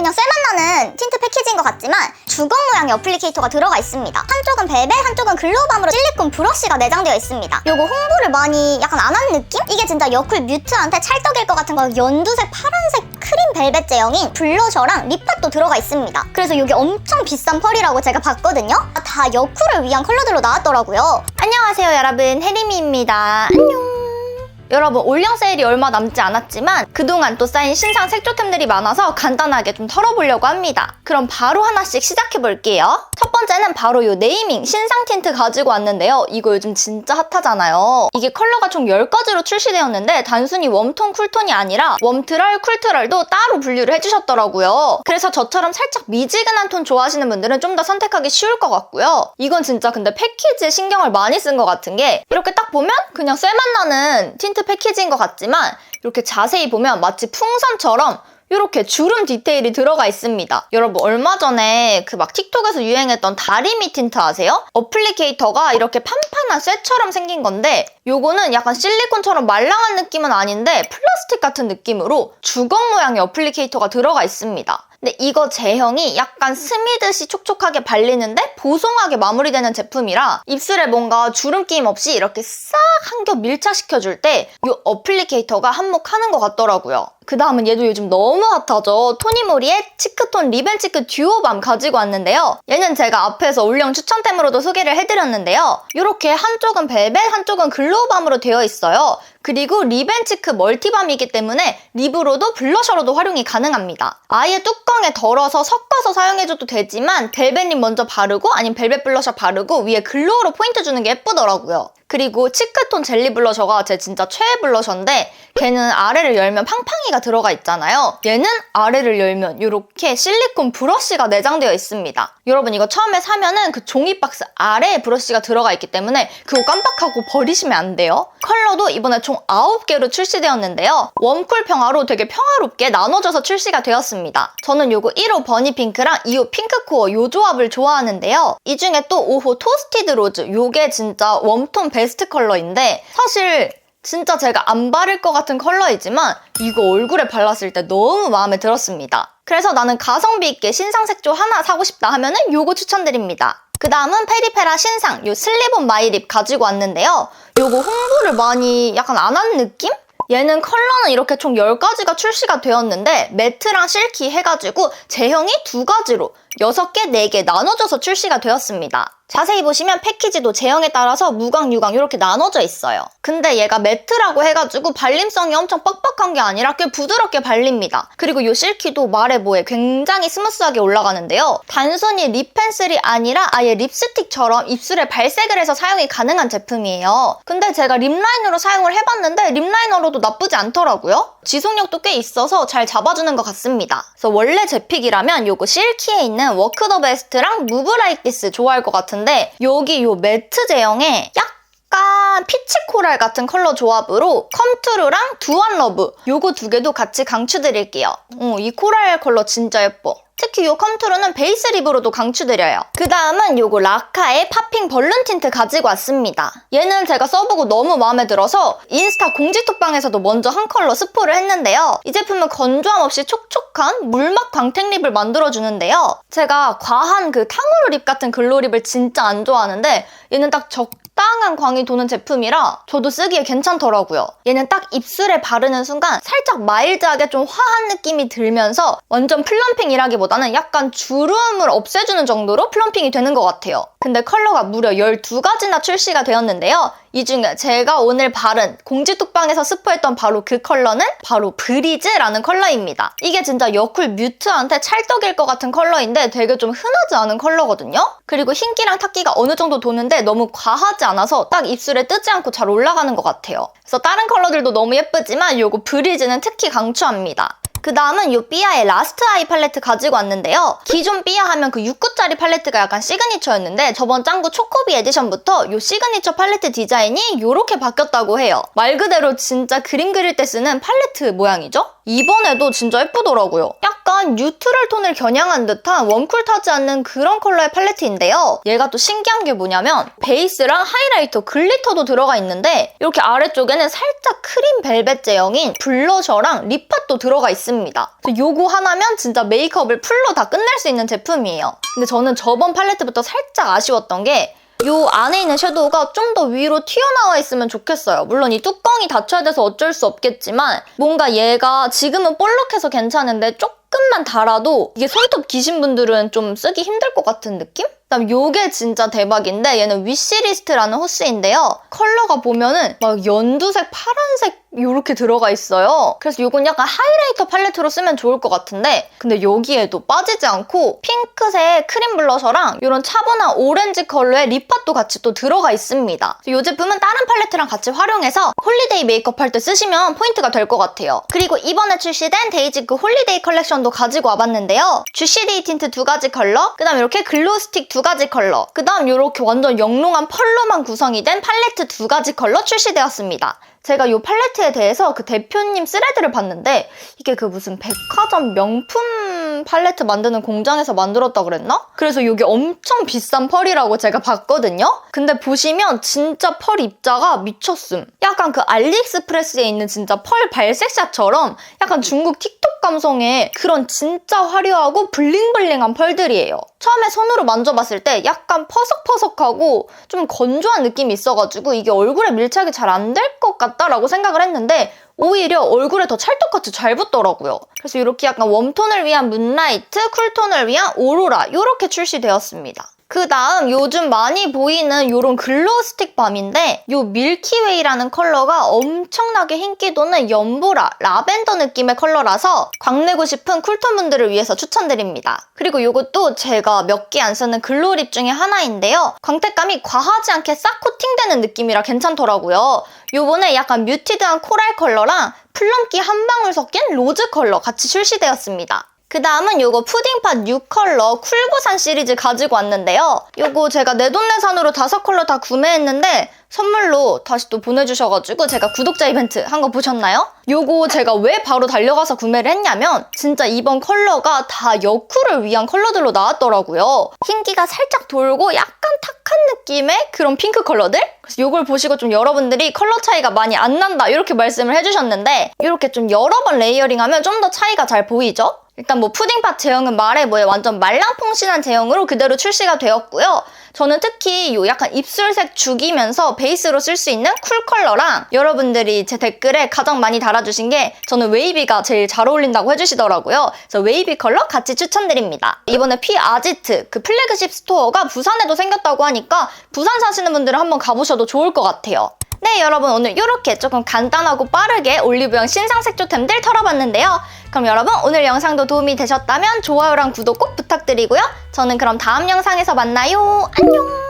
그냥 쎄맛 나는 틴트 패키지인 것 같지만 주걱 모양의 어플리케이터가 들어가 있습니다. 한쪽은 벨벳, 한쪽은 글로밤으로 실리콘 브러쉬가 내장되어 있습니다. 요거 홍보를 많이 약안 안한 느낌? 이게 진짜 여쿨 뮤트한테 찰떡일 것 같은 거 연두색, 파란색 크림 벨벳 제형인 블러셔랑 립팟도 들어가 있습니다. 그래서 이게 엄청 비싼 펄이라고 제가 봤거든요. 다 여쿨을 위한 컬러들로 나왔더라고요. 안녕하세요 여러분 혜림이입니다 안녕 여러분 올영 세일이 얼마 남지 않았지만 그동안 또 쌓인 신상 색조템들이 많아서 간단하게 좀 털어보려고 합니다. 그럼 바로 하나씩 시작해볼게요. 첫 번째는 바로 요 네이밍 신상 틴트 가지고 왔는데요. 이거 요즘 진짜 핫하잖아요. 이게 컬러가 총 10가지로 출시되었는데 단순히 웜톤 쿨톤이 아니라 웜트럴 쿨트럴도 따로 분류를 해주셨더라고요. 그래서 저처럼 살짝 미지근한 톤 좋아하시는 분들은 좀 더 선택하기 쉬울 것 같고요. 이건 진짜 근데 패키지에 신경을 많이 쓴 것 같은 게 이렇게 딱 보면 그냥 쇠맛 나는 틴트 패키지인 것 같지만 이렇게 자세히 보면 마치 풍선처럼 이렇게 주름 디테일이 들어가 있습니다. 여러분 얼마 전에 그 막 틱톡에서 유행했던 다리미 틴트 아세요? 어플리케이터가 이렇게 판판한 쇠처럼 생긴 건데 요거는 약간 실리콘처럼 말랑한 느낌은 아닌데 플라스틱 같은 느낌으로 주걱 모양의 어플리케이터가 들어가 있습니다. 근데 이거 제형이 약간 스미듯이 촉촉하게 발리는데 보송하게 마무리되는 제품이라 입술에 뭔가 주름 끼임 없이 이렇게 싹 한 겹 밀착시켜줄 때 이 어플리케이터가 한몫하는 것 같더라고요. 그 다음은 얘도 요즘 너무 핫하죠. 토니모리의 치크톤 리벤치크 듀오밤 가지고 왔는데요. 얘는 제가 앞에서 올영 추천템으로도 소개를 해드렸는데요. 이렇게 한쪽은 벨벳, 한쪽은 글로우밤으로 되어 있어요. 그리고 리벤치크 멀티밤이기 때문에 립으로도 블러셔로도 활용이 가능합니다. 아예 뚜껑에 덜어서 섞어서 사용해줘도 되지만 벨벳립 먼저 바르고 아니면 벨벳 블러셔 바르고 위에 글로우로 포인트 주는 게 예쁘더라고요. 그리고 치크톤 젤리 블러셔가 제 진짜 최애 블러셔인데 걔는 아래를 열면 팡팡이가 들어가 있잖아요. 얘는 아래를 열면 이렇게 실리콘 브러쉬가 내장되어 있습니다. 여러분 이거 처음에 사면은 그 종이 박스 아래에 브러쉬가 들어가 있기 때문에 그거 깜빡하고 버리시면 안 돼요. 컬러도 이번에 총 9개로 출시되었는데요. 웜쿨 평화로 되게 평화롭게 나눠져서 출시가 되었습니다. 저는 요거 1호 버니 핑크랑 2호 핑크코어 요 조합을 좋아하는데요. 이 중에 또 5호 토스티드 로즈 요게 진짜 웜톤 베스트 컬러인데 사실 진짜 제가 안 바를 것 같은 컬러이지만 이거 얼굴에 발랐을 때 너무 마음에 들었습니다. 그래서 나는 가성비 있게 신상 색조 하나 사고 싶다 하면은 요거 추천드립니다. 그 다음은 페리페라 신상 요 슬립온 마이립 가지고 왔는데요. 요거 홍보를 많이 약간 안 한 느낌? 얘는 컬러는 이렇게 총 10가지가 출시가 되었는데 매트랑 실키 해가지고 제형이 두 가지로 6개, 4개 나눠져서 출시가 되었습니다. 자세히 보시면 패키지도 제형에 따라서 무광, 유광 이렇게 나눠져 있어요. 근데 얘가 매트라고 해가지고 발림성이 엄청 뻑뻑한 게 아니라 꽤 부드럽게 발립니다. 그리고 이 실키도 말해 뭐해 굉장히 스무스하게 올라가는데요. 단순히 립 펜슬이 아니라 아예 립스틱처럼 입술에 발색을 해서 사용이 가능한 제품이에요. 근데 제가 립라이너로 사용을 해봤는데 립라이너로도 나쁘지 않더라고요. 지속력도 꽤 있어서 잘 잡아주는 것 같습니다. 그래서 원래 제 픽이라면 요거 실키에 있는 워크 더 베스트랑 무브 라이크 디스 좋아할 것 같은데 여기 요 매트 제형에 약간 피치 코랄 같은 컬러 조합으로 컴투르랑 두안 러브 요거 두 개도 같이 강추드릴게요. 어, 이 코랄 컬러 진짜 예뻐. 특히 이 컴투르는 베이스 립으로도 강추드려요. 그 다음은 요거 라카의 팝핑 벌룬 틴트 가지고 왔습니다. 얘는 제가 써보고 너무 마음에 들어서 인스타 공지톡방에서도 먼저 한 컬러 스포를 했는데요. 이 제품은 건조함 없이 촉촉한 물막 광택 립을 만들어주는데요. 제가 과한 그 탕후루 립 같은 글로 립을 진짜 안 좋아하는데 얘는 딱 적, 적당한 광이 도는 제품이라 저도 쓰기에 괜찮더라고요. 얘는 딱 입술에 바르는 순간 살짝 마일드하게 좀 화한 느낌이 들면서 완전 플럼핑이라기보다 는 약간 주름을 없애주는 정도로 플럼핑이 되는 것 같아요. 근데 컬러가 무려 12가지나 출시가 되었는데요. 이 중에 제가 오늘 바른 공지톡방에서 스포했던 바로 그 컬러는 바로 브리즈라는 컬러입니다. 이게 진짜 여쿨 뮤트한테 찰떡일 것 같은 컬러인데 되게 좀 흔하지 않은 컬러거든요? 그리고 흰기랑 탁기가 어느 정도 도는데 너무 과하지 않아서 딱 입술에 뜨지 않고 잘 올라가는 것 같아요. 그래서 다른 컬러들도 너무 예쁘지만 이거 브리즈는 특히 강추합니다. 그 다음은 이 삐아의 라스트 아이 팔레트 가지고 왔는데요. 기존 삐아 하면 그 6구짜리 팔레트가 약간 시그니처였는데 저번 짱구 초코비 에디션부터 이 시그니처 팔레트 디자인이 이렇게 바뀌었다고 해요. 말 그대로 진짜 그림 그릴 때 쓰는 팔레트 모양이죠? 이번에도 진짜 예쁘더라고요. 약간 뉴트럴 톤을 겨냥한 듯한 웜쿨 타지 않는 그런 컬러의 팔레트인데요. 얘가 또 신기한 게 뭐냐면 베이스랑 하이라이터, 글리터도 들어가 있는데 이렇게 아래쪽에는 살짝 크림 벨벳 제형인 블러셔랑 립팟도 들어가 있습니다. 요거 하나면 진짜 메이크업을 풀로 다 끝낼 수 있는 제품이에요. 근데 저는 저번 팔레트부터 살짝 아쉬웠던 게 요 안에 있는 섀도우가 좀 더 위로 튀어나와 있으면 좋겠어요. 물론 이 뚜껑이 닫혀야 돼서 어쩔 수 없겠지만 뭔가 얘가 지금은 볼록해서 괜찮은데 조금만 달아도 이게 손톱 기신 분들은 좀 쓰기 힘들 것 같은 느낌? 그다음 요게 진짜 대박인데 얘는 위시리스트라는 호스인데요. 컬러가 보면은 막 연두색, 파란색 요렇게 들어가 있어요. 그래서 요건 약간 하이라이터 팔레트로 쓰면 좋을 것 같은데 근데 여기에도 빠지지 않고 핑크색 크림 블러셔랑 이런 차분한 오렌지 컬러의 립팟도 같이 또 들어가 있습니다. 이 제품은 다른 팔레트랑 같이 활용해서 홀리데이 메이크업 할 때 쓰시면 포인트가 될 것 같아요. 그리고 이번에 출시된 데이지크 홀리데이 컬렉션도 가지고 와봤는데요. 주시데이 틴트 두 가지 컬러, 그 다음 이렇게 글로우 스틱 두 가지 컬러, 그 다음 이렇게 완전 영롱한 펄로만 구성이 된 팔레트 두 가지 컬러 출시되었습니다. 제가 이 팔레트에 대해서 그 대표님 스레드를 봤는데 이게 그 무슨 백화점 명품 팔레트 만드는 공장에서 만들었다 그랬나? 그래서 이게 엄청 비싼 펄이라고 제가 봤거든요? 근데 보시면 진짜 펄 입자가 미쳤음. 약간 그 알리익스프레스에 있는 진짜 펄 발색샷처럼 약간 중국 틱톡 감성의 그런 진짜 화려하고 블링블링한 펄들이에요. 처음에 손으로 만져봤을 때 약간 퍼석퍼석하고 좀 건조한 느낌이 있어가지고 이게 얼굴에 밀착이 잘 안 될 것 같 다라고 생각을 했는데 오히려 얼굴에 더 찰떡같이 잘 붙더라고요. 그래서 이렇게 약간 웜톤을 위한 문라이트, 쿨톤을 위한 오로라 이렇게 출시되었습니다. 그 다음 요즘 많이 보이는 이런 글로우 스틱 밤인데 요 밀키웨이라는 컬러가 엄청나게 인기 도는 연보라, 라벤더 느낌의 컬러라서 광내고 싶은 쿨톤 분들을 위해서 추천드립니다. 그리고 요것도 제가 몇 개 안 쓰는 글로우 립 중에 하나인데요. 광택감이 과하지 않게 싹 코팅되는 느낌이라 괜찮더라고요. 요번에 약간 뮤티드한 코랄 컬러랑 플럼기 한 방울 섞인 로즈 컬러 같이 출시되었습니다. 그 다음은 요거 푸딩팟 6컬러 쿨보산 시리즈 가지고 왔는데요. 요거 제가 내돈내산으로 다섯 컬러 다 구매했는데 선물로 다시 또 보내주셔가지고 제가 구독자 이벤트 한 거 보셨나요? 요거 제가 왜 바로 달려가서 구매를 했냐면 진짜 이번 컬러가 다 여쿨을 위한 컬러들로 나왔더라고요. 흰기가 살짝 돌고 약간 탁한 느낌의 그런 핑크 컬러들? 그래서 요걸 보시고 좀 여러분들이 컬러 차이가 많이 안 난다 이렇게 말씀을 해주셨는데 이렇게 좀 여러 번 레이어링하면 좀 더 차이가 잘 보이죠? 일단 뭐 푸딩팟 제형은 말해 뭐해 완전 말랑퐁신한 제형으로 그대로 출시가 되었고요. 저는 특히 요 약간 입술색 죽이면서 베이스로 쓸 수 있는 쿨 컬러랑 여러분들이 제 댓글에 가장 많이 달아주신 게 저는 웨이비가 제일 잘 어울린다고 해주시더라고요. 그래서 웨이비 컬러 같이 추천드립니다. 이번에 피 아지트 그 플래그십 스토어가 부산에도 생겼다고 하니까 부산 사시는 분들은 한번 가보셔도 좋을 것 같아요. 네 여러분 오늘 이렇게 조금 간단하고 빠르게 올리브영 신상 색조템들 털어봤는데요. 그럼 여러분 오늘 영상도 도움이 되셨다면 좋아요랑 구독 꼭 부탁드리고요. 저는 그럼 다음 영상에서 만나요. 안녕!